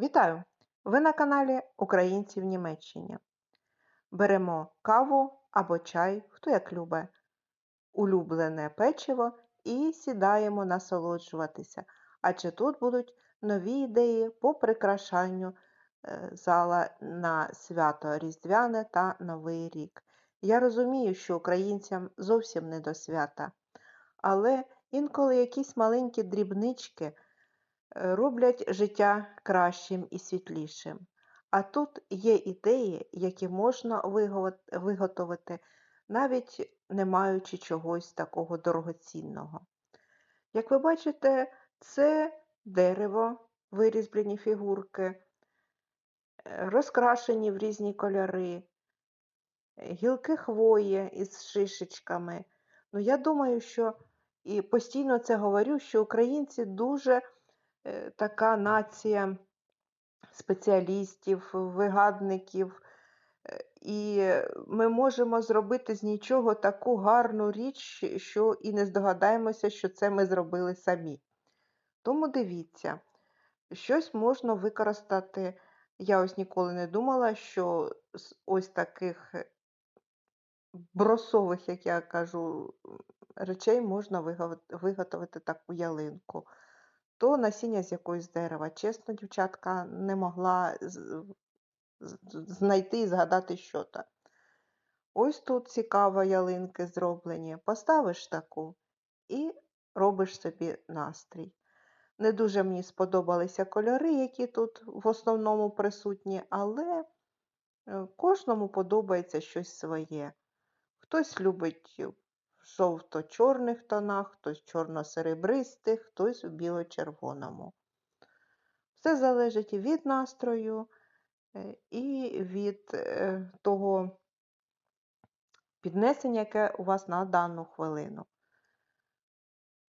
Вітаю! Ви на каналі Українці в Німеччині. Беремо каву або чай, хто як любить, улюблене печиво і сідаємо насолоджуватися. Адже тут будуть нові ідеї по прикрашанню е, зала на свято Різдвяне та Новий рік. Я розумію, що українцям зовсім не до свята, але інколи якісь маленькі дрібнички роблять життя кращим і світлішим. А тут є ідеї, які можна виготовити, навіть не маючи чогось такого дорогоцінного. Як ви бачите, це дерево, вирізблені фігурки, розкрашені в різні кольори, гілки хвої із шишечками. Ну, я думаю, що і постійно це говорю, що українці дуже така нація спеціалістів, вигадників, е, і ми можемо зробити з нічого таку гарну річ, що і не здогадаємося, що це ми зробили самі. Тому дивіться, щось можна використати. Я ось ніколи не думала, що з ось таких е, бросових, як я кажу, речей можна виготовити таку ялинку. То насіння з якогось дерева. Чесно, дівчатка, не могла знайти і згадати, що то. Ось тут цікаво ялинки зроблені. Поставиш таку і робиш собі настрій. Не дуже мені сподобалися кольори, які тут в основному присутні, але е, кожному подобається щось своє. Хтось любить в жовто-чорних тонах, хтось чорно-серебристих, хтось у біло-червоному. Все залежить і від настрою, е, і від е, того піднесення, яке у вас на дану хвилину.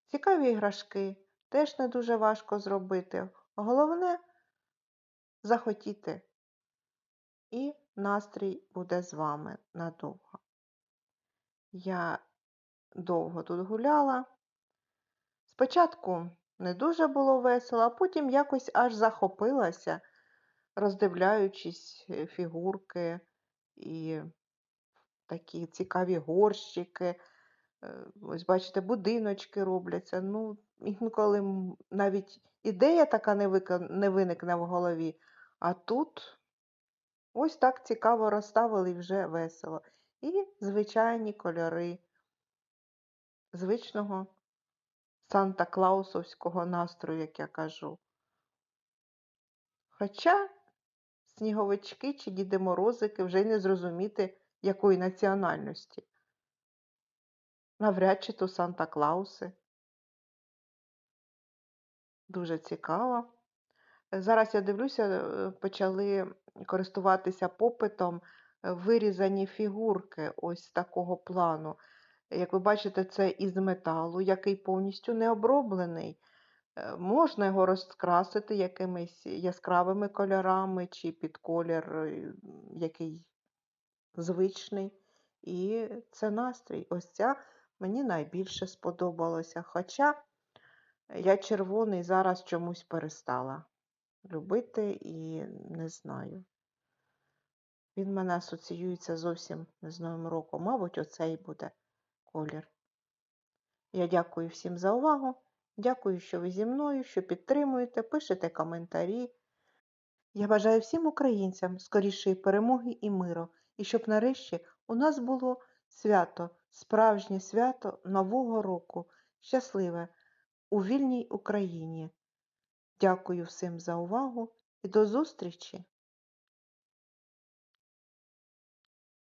Цікаві іграшки теж не дуже важко зробити. Головне захотіти, і настрій буде з вами надовго. Я довго тут гуляла. Спочатку не дуже було весело, а потім якось аж захопилася, роздивляючись е, фігурки і такі цікаві горщики. Е, Ось бачите, будиночки робляться. Ну, інколи навіть ідея така не, вика- не виникне в голові, а тут ось так цікаво розставили і вже весело. І звичайні кольори звичного Санта-Клаусовського настрою, як я кажу. Хоча сніговички чи Діди Морозики вже й не зрозуміти, якої національності. Навряд чи то Санта-Клауси. Дуже цікаво. Зараз я дивлюся, е, почали користуватися попитом вирізані фігурки ось такого плану. Як ви бачите, це із металу, який повністю не оброблений. Е, Можна його розкрасити якимись яскравими кольорами чи під колір, е, який звичний. І це настрій. Ось ця мені найбільше сподобалося. Хоча я червоний зараз чомусь перестала любити і не знаю. Він мене асоціюється зовсім з Новим роком. Мабуть, оцей буде колір. Я дякую всім за увагу. Дякую, що ви зі мною, що підтримуєте, пишете коментарі. Я бажаю всім українцям скорішої перемоги і миру, і щоб нарешті у нас було свято, справжнє свято Нового року, щасливе у вільній Україні. Дякую всім за увагу і до зустрічі!